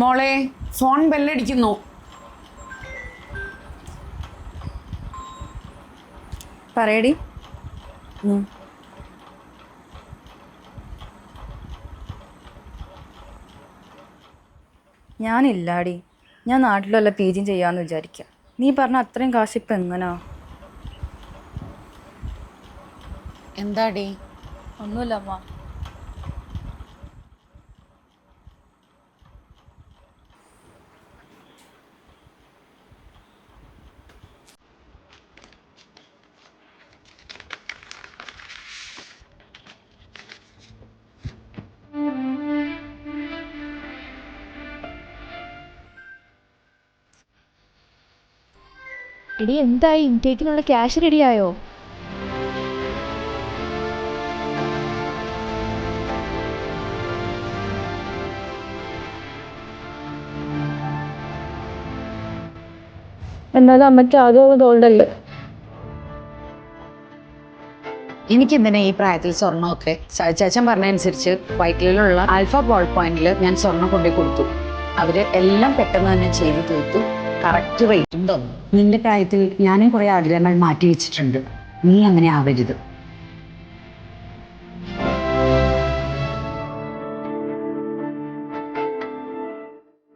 മോളെ ഫോൺ ബെല്ലടിക്കുന്നു പറയടി. ഞാനില്ലാടി. ഞാൻ നാട്ടിലല്ല പി ജിയും ചെയ്യാമെന്ന് വിചാരിക്കാം. നീ പറഞ്ഞ അത്രയും കാശ് ഇപ്പം എങ്ങനാ? എന്താടി? ഒന്നുമില്ല അമ്മ. എടി എന്തായി? ഇൻടേക്കിനുള്ള ക്യാഷ് റെഡിയായോ എന്നാലും അമ്മയ്ക്ക് ആദ്യം തോന്നല്ലേ എനിക്കെന്തിനാ ഈ പ്രായത്തിൽ സ്വർണമൊക്കെ? ചാച്ചൻ പറഞ്ഞതനുസരിച്ച് വൈറ്റിലുള്ള ആൽഫ ബോൾ പോയിന്റിൽ ഞാൻ സ്വർണം കൊണ്ടു കൊടുത്തു. അവർ എല്ലാം പെട്ടെന്ന് തന്നെ ചെയ്തു തീർത്തു. കറക്റ്റ് റേറ്റ് ഉണ്ടോ? നിന്റെ കാര്യത്തിൽ ഞാനും കുറെ ആഗ്രഹങ്ങൾ മാറ്റി വെച്ചിട്ടുണ്ട്. നീ അങ്ങനെ ആവരുത്.